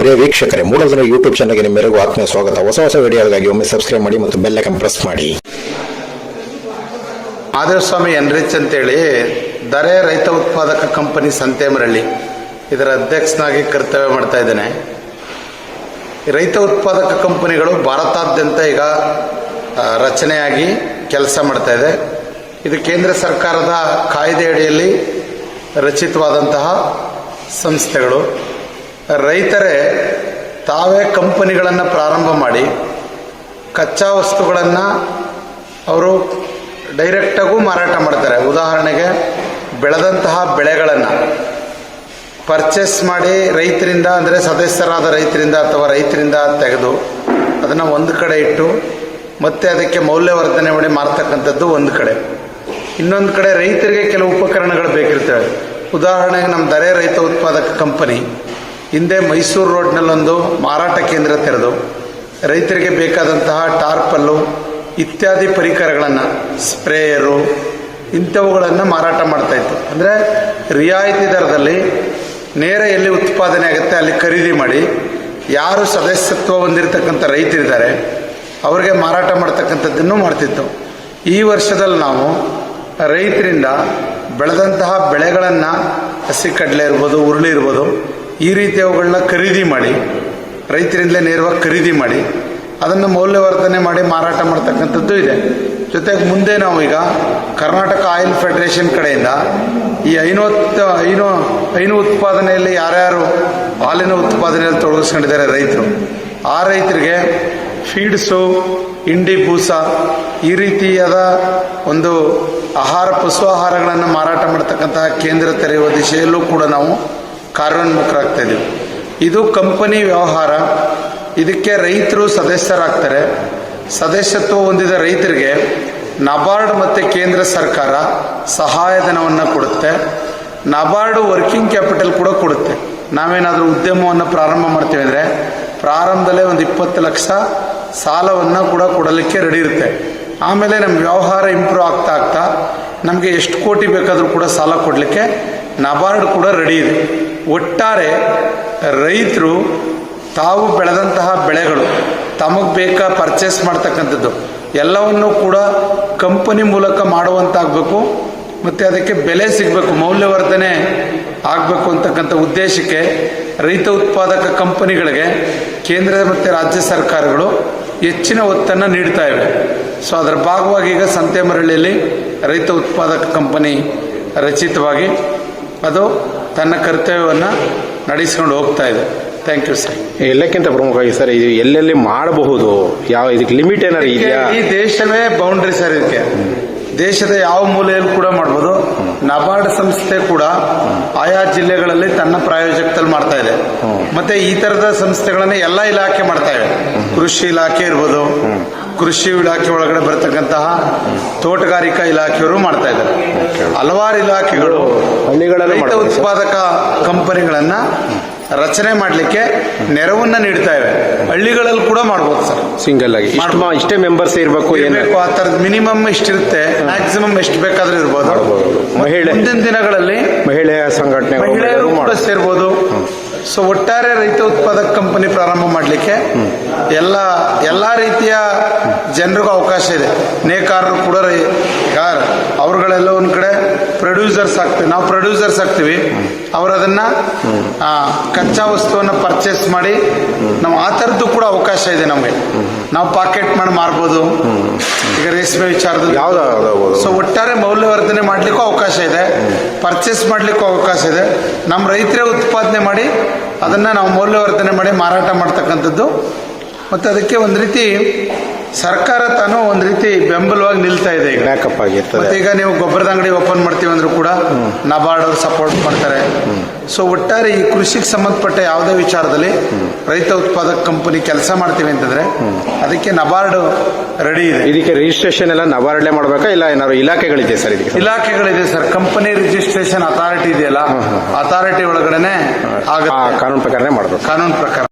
ಪ್ರಿಯ ವೀಕ್ಷಕರೇ ಮೂಡಲ್ದನ ಯೂಟ್ಯೂಬ್ ಚಾನಲ್ಗೆ ನಿಮ್ಮೆಲ್ಲರಿಗೂ ಆತ್ಮೀಯ ಸ್ವಾಗತ. ಹೊಸ ಹೊಸ ವಿಡಿಯೋಗಾಗಿ ಒಮ್ಮೆ ಸಬ್ಸ್ಕ್ರೈಬ್ ಮಾಡಿ ಮತ್ತು ಬೆಲ್ ಐಕನ್ ಪ್ರೆಸ್ ಮಾಡಿ. ಮಾಧವಸ್ವಾಮಿ ಎನ್ರಿಚ್ ಅಂತೇಳಿ ದರೆ ರೈತ ಉತ್ಪಾದಕ ಕಂಪನಿ ಸಂತೇಮರಳ್ಳಿ. ಇದರ ಅಧ್ಯಕ್ಷನಾಗಿ ಕರ್ತವ್ಯ ಮಾಡ್ತಾ ಇದ್ದೇನೆ. ರೈತ ಉತ್ಪಾದಕ ಕಂಪನಿಗಳು ಭಾರತಾದ್ಯಂತ ಈಗ ರಚನೆಯಾಗಿ ಕೆಲಸ ಮಾಡ್ತಾ ಇದೆ. ಇದು ಕೇಂದ್ರ ಸರ್ಕಾರದ ಕಾಯ್ದೆ ಅಡಿಯಲ್ಲಿ ರಚಿತವಾದಂತಹ ಸಂಸ್ಥೆಗಳು. ರೈತರೇ ತಾವೇ ಕಂಪನಿಗಳನ್ನು ಪ್ರಾರಂಭ ಮಾಡಿ, ಕಚ್ಚಾ ವಸ್ತುಗಳನ್ನು ಅವರು ಡೈರೆಕ್ಟಾಗೂ ಮಾರಾಟ ಮಾಡ್ತಾರೆ. ಉದಾಹರಣೆಗೆ ಬೆಳೆದಂತಹ ಬೆಳೆಗಳನ್ನು. ಪರ್ಚೇಸ್ ಮಾಡಿ ರೈತರಿಂದ, ಅಂದರೆ ಸದಸ್ಯರಾದ ರೈತರಿಂದ ಅಥವಾ ರೈತರಿಂದ ತೆಗೆದು ಅದನ್ನು ಒಂದು ಕಡೆ ಇಟ್ಟು ಮತ್ತೆ ಅದಕ್ಕೆ ಮೌಲ್ಯವರ್ಧನೆ ಮಾಡಿ ಮಾರ್ತಕ್ಕಂಥದ್ದು ಒಂದು ಕಡೆ. ಇನ್ನೊಂದು ಕಡೆ ರೈತರಿಗೆ ಕೆಲವು ಉಪಕರಣಗಳು ಬೇಕಿರ್ತವೆ. ಉದಾಹರಣೆಗೆ ನಮ್ಮ ದರೆ ರೈತ ಉತ್ಪಾದಕ ಕಂಪನಿ ಹಿಂದೆ ಮೈಸೂರು ರೋಡ್ನಲ್ಲೊಂದು ಮಾರಾಟ ಕೇಂದ್ರ ತೆರೆದು ರೈತರಿಗೆ ಬೇಕಾದಂತಹ ಟಾರ್ಪಲ್ಲು ಇತ್ಯಾದಿ ಪರಿಕರಗಳನ್ನು, ಸ್ಪ್ರೇಯರು ಇಂಥವುಗಳನ್ನು ಮಾರಾಟ ಮಾಡ್ತಾ ಇತ್ತು. ಅಂದರೆ ರಿಯಾಯಿತಿ ದರದಲ್ಲಿ ನೇರ ಎಲ್ಲಿ ಉತ್ಪಾದನೆ ಆಗುತ್ತೆ ಅಲ್ಲಿ ಖರೀದಿ ಮಾಡಿ, ಯಾರು ಸದಸ್ಯತ್ವ ಹೊಂದಿರತಕ್ಕಂಥ ರೈತರಿದ್ದಾರೆ, ಅವರಿಗೆ ಮಾರಾಟ ಮಾಡ್ತಕ್ಕಂಥದ್ದನ್ನು ಮಾಡ್ತಿತ್ತು. ಈ ವರ್ಷದಲ್ಲಿ ನಾವು ರೈತರಿಂದ ಬೆಳೆದಂತಹ ಬೆಳೆಗಳನ್ನು ಹಸಿ ಕಡಲೆ ಇರ್ಬೋದು, ಉರುಳಿ ಇರ್ಬೋದು, ಈ ರೀತಿ ಅವುಗಳನ್ನ ಖರೀದಿ ಮಾಡಿ, ರೈತರಿಂದಲೇ ನೇರವಾಗಿ ಖರೀದಿ ಮಾಡಿ, ಅದನ್ನು ಮೌಲ್ಯವರ್ಧನೆ ಮಾಡಿ ಮಾರಾಟ ಮಾಡ್ತಕ್ಕಂಥದ್ದು ಇದೆ. ಜೊತೆಗೆ ಮುಂದೆ ನಾವು ಈಗ ಕರ್ನಾಟಕ ಆಯಿಲ್ ಫೆಡರೇಷನ್ ಕಡೆಯಿಂದ ಈ ಐನೂತ್ತು, ಐನು ಐನು ಉತ್ಪಾದನೆಯಲ್ಲಿ ಯಾರ್ಯಾರು ಹಾಲಿನ ಉತ್ಪಾದನೆಯಲ್ಲಿ ತೊಡಗಿಸ್ಕೊಂಡಿದ್ದಾರೆ ರೈತರು. ಆ ರೈತರಿಗೆ ಫೀಡ್ಸು ಇಂಡಿ ಭೂಸ ಈ ರೀತಿಯಾದ ಒಂದು ಆಹಾರ, ಪಶು ಆಹಾರಗಳನ್ನು ಮಾರಾಟ ಮಾಡ್ತಕ್ಕಂತಹ ಕೇಂದ್ರ ತೆರೆಯುವ ದಿಶೆಯಲ್ಲೂ ಕೂಡ ನಾವು ಕಾರ್ಯೋನ್ಮುಖರಾಗ್ತಾ ಇದ್ದೀವಿ ಇದು ಕಂಪನಿ ವ್ಯವಹಾರ. ಇದಕ್ಕೆ ರೈತರು ಸದಸ್ಯರಾಗ್ತಾರೆ. ಸದಸ್ಯತ್ವ ಹೊಂದಿದ ರೈತರಿಗೆ ನಬಾರ್ಡ್ ಮತ್ತು ಕೇಂದ್ರ ಸರ್ಕಾರ ಸಹಾಯಧನವನ್ನು ಕೊಡುತ್ತೆ. ನಬಾರ್ಡ್ ವರ್ಕಿಂಗ್ ಕ್ಯಾಪಿಟಲ್ ಕೂಡ ಕೊಡುತ್ತೆ. ನಾವೇನಾದರೂ ಉದ್ಯಮವನ್ನು ಪ್ರಾರಂಭ ಮಾಡ್ತೇವೆ ಅಂದರೆ ಪ್ರಾರಂಭದಲ್ಲೇ ಒಂದು ಇಪ್ಪತ್ತು ಲಕ್ಷ ಸಾಲವನ್ನು ಕೂಡ ಕೊಡಲಿಕ್ಕೆ ರೆಡಿ ಇರುತ್ತೆ. ಆಮೇಲೆ ನಮ್ಮ ವ್ಯವಹಾರ ಇಂಪ್ರೂವ್ ಆಗ್ತಾ ಆಗ್ತಾ ನಮಗೆ ಎಷ್ಟು ಕೋಟಿ ಬೇಕಾದರೂ ಕೂಡ ಸಾಲ ಕೊಡಲಿಕ್ಕೆ ನಬಾರ್ಡ್ ಕೂಡ ರೆಡಿ ಇದೆ. ಒಟ್ಟಾರೆ ರೈತರು ತಾವು ಬೆಳೆದಂತಹ ಬೆಳೆಗಳು ತಮಗೆ ಬೇಕಾ ಪರ್ಚೇಸ್ ಮಾಡ್ತಕ್ಕಂಥದ್ದು. ಎಲ್ಲವನ್ನೂ ಕೂಡ ಕಂಪನಿ ಮೂಲಕ ಮಾಡುವಂತಾಗಬೇಕು, ಮತ್ತು ಅದಕ್ಕೆ ಬೆಲೆ ಸಿಗಬೇಕು, ಮೌಲ್ಯವರ್ಧನೆ ಆಗಬೇಕು ಅಂತಕ್ಕಂಥ ಉದ್ದೇಶಕ್ಕೆ ರೈತ ಉತ್ಪಾದಕ ಕಂಪನಿಗಳಿಗೆ ಕೇಂದ್ರ ಮತ್ತು ರಾಜ್ಯ ಸರ್ಕಾರಗಳು ಹೆಚ್ಚಿನ ಒತ್ತನ್ನು ನೀಡ್ತಾ ಇವೆ. ಸೊ ಅದರ ಭಾಗವಾಗಿ ಈಗ ಸಂತೆಮರಳ್ಳಿಯಲ್ಲಿ ರೈತ ಉತ್ಪಾದಕ ಕಂಪನಿ ರಚಿತವಾಗಿ ಅದು ತನ್ನ ಕರ್ತವ್ಯವನ್ನು ನಡೆಸಿಕೊಂಡು ಹೋಗ್ತಾ ಇದೆ. ಥ್ಯಾಂಕ್ ಯು ಸರ್ ಎಲ್ಲಕ್ಕಿಂತ ಪ್ರಮುಖವಾಗಿ ಸರ್ ಇದು ಎಲ್ಲೆಲ್ಲಿ ಮಾಡಬಹುದು? ಯಾವ ಇದಕ್ಕೆ ಲಿಮಿಟ್ ಏನಾರು ಇದೆಯಾ? ಈ ದೇಶವೇ ಬೌಂಡ್ರಿ ಸರ್ ಇದಕ್ಕೆ. ದೇಶದ ಯಾವ ಮೂಲೆಯಲ್ಲಿ ಕೂಡ ಮಾಡ್ಬೋದು. ನಬಾರ್ಡ್ ಸಂಸ್ಥೆ ಕೂಡ ಆಯಾ ಜಿಲ್ಲೆಗಳಲ್ಲಿ ತನ್ನ ಪ್ರಾಯೋಜಕದಲ್ಲಿ ಮಾಡ್ತಾ ಇದೆ. ಮತ್ತೆ ಈ ತರದ ಸಂಸ್ಥೆಗಳನ್ನ ಎಲ್ಲ ಇಲಾಖೆ ಮಾಡ್ತಾ ಇವೆ ಕೃಷಿ ಇಲಾಖೆ ಇರ್ಬೋದು ಕೃಷಿ ಇಲಾಖೆ ಒಳಗಡೆ ಬರತಕ್ಕಂತಹ ತೋಟಗಾರಿಕಾ ಇಲಾಖೆಯವರು ಮಾಡ್ತಾ ಇದ್ದಾರೆ. ಹಲವಾರು ಇಲಾಖೆಗಳು ಹಳ್ಳಿಗಳಲ್ಲಿ ರೈತ ಉತ್ಪಾದಕ ಕಂಪನಿಗಳನ್ನ ರಚನೆ ಮಾಡಲಿಕ್ಕೆ ನೆರವನ್ನ ನೀಡ್ತಾ ಇವೆ. ಹಳ್ಳಿಗಳಲ್ಲಿ ಕೂಡ ಮಾಡ್ಬೋದು ಸರ್. ಸಿಂಗಲ್ ಆಗಿ. ಇಷ್ಟು ಮೆಂಬರ್ಸ್ ಇರಬೇಕು ಆ ತರದ ಮಿನಿಮಮ್ ಇಷ್ಟಿರುತ್ತೆ ಮ್ಯಾಕ್ಸಿಮಮ್ ಎಷ್ಟು ಬೇಕಾದ್ರೂ ಇರ್ಬೋದು. ಮಹಿಳೆ ಮುಂದಿನ ದಿನಗಳಲ್ಲಿ ಮಹಿಳೆಯ ಸಂಘಟನೆ ಮಹಿಳೆಯರು ಕೂಡ ಸೇರ್ಬೋದು. ಸೊ ಒಟ್ಟಾರೆ ರೈತ ಉತ್ಪಾದಕ ಕಂಪನಿ ಪ್ರಾರಂಭ ಮಾಡಲಿಕ್ಕೆ ಎಲ್ಲ ಎಲ್ಲಾ ರೀತಿಯ ಜನರಿಗೂ ಅವಕಾಶ ಇದೆ. ನೇಕಾರರು ಕೂಡ ಅವ್ರುಗಳೆಲ್ಲ ಒಂದ್ ಕಡೆ ಪ್ರೊಡ್ಯೂಸರ್ಸ್ ಆಗ್ತೀವಿ. ನಾವು ಪ್ರೊಡ್ಯೂಸರ್ಸ್ ಆಗ್ತೀವಿ. ಅವರು ಅದನ್ನ ಆ, ಕಚ್ಚಾ ವಸ್ತುವನ್ನು ಪರ್ಚೇಸ್ ಮಾಡಿ ನಾವು ಆ ಥರದ್ದು ಕೂಡ ಅವಕಾಶ ಇದೆ ನಮಗೆ. ನಾವು ಪಾಕೆಟ್ ಮಾಡಿ ಮಾರ್ಬೋದು. ಈಗ ರೇಷ್ಮೆ ಯಾವ್ದು ಸೊ ಒಟ್ಟಾರೆ ಮೌಲ್ಯವರ್ಧನೆ ಮಾಡ್ಲಿಕ್ಕೂ ಅವಕಾಶ ಇದೆ. ಪರ್ಚೇಸ್ ಮಾಡ್ಲಿಕ್ಕೂ ಅವಕಾಶ ಇದೆ. ನಮ್ಮ ರೈತರೇ ಉತ್ಪಾದನೆ ಮಾಡಿ ಅದನ್ನ ನಾವು ಮೌಲ್ಯವರ್ಧನೆ ಮಾಡಿ ಮಾರಾಟ ಮಾಡ್ತಕ್ಕಂಥದ್ದು. ಮತ್ತೆ ಅದಕ್ಕೆ ಒಂದು ರೀತಿ ಸರ್ಕಾರ ತಾನು ಒಂದು ರೀತಿ ಬೆಂಬಲವಾಗಿ ನಿಲ್ತಾ ಇದೆ ಈಗ. ಬ್ಯಾಕಪ್ ಆಗಿರ್ತದೆ. ಮತ್ತೆ ಈಗ ನೀವು ಗೊಬ್ಬರದ ಅಂಗಡಿ ಓಪನ್ ಮಾಡ್ತೀವಿ ಅಂದ್ರೂ ಕೂಡ ನಬಾರ್ಡ್ ಅವರು ಸಪೋರ್ಟ್ ಮಾಡ್ತಾರೆ. ಸೊ ಒಟ್ಟಾರೆ ಈ ಕೃಷಿಗೆ ಸಂಬಂಧಪಟ್ಟ ಯಾವುದೇ ವಿಚಾರದಲ್ಲಿ ರೈತ ಉತ್ಪಾದಕ ಕಂಪನಿ ಕೆಲಸ ಮಾಡ್ತೀವಿ ಅಂತಂದ್ರೆ ಅದಕ್ಕೆ ನಬಾರ್ಡ್ ರೆಡಿ ಇದೆ. ಇದಕ್ಕೆ ರಿಜಿಸ್ಟ್ರೇಷನ್ ಎಲ್ಲ ನಬಾರ್ಡ್ಲೆ ಮಾಡ್ಬೇಕಾ? ಇಲ್ಲ ಏನಾದ್ರು ಇಲಾಖೆಗಳಿದೆ ಸರ್ ಇದಕ್ಕೆ? ಇಲಾಖೆಗಳಿದೆ ಸರ್. ಕಂಪನಿ ರಿಜಿಸ್ಟ್ರೇಷನ್ ಅಥಾರಿಟಿ ಇದೆಯಲ್ಲ ಅಥಾರಿಟಿ ಒಳಗಡೆನೆ ಆ ಆಗುತ್ತೆ. ಕಾನೂನು ಪ್ರಕಾರನೇ ಮಾಡಬೇಕು. ಕಾನೂನು ಪ್ರಕಾರ.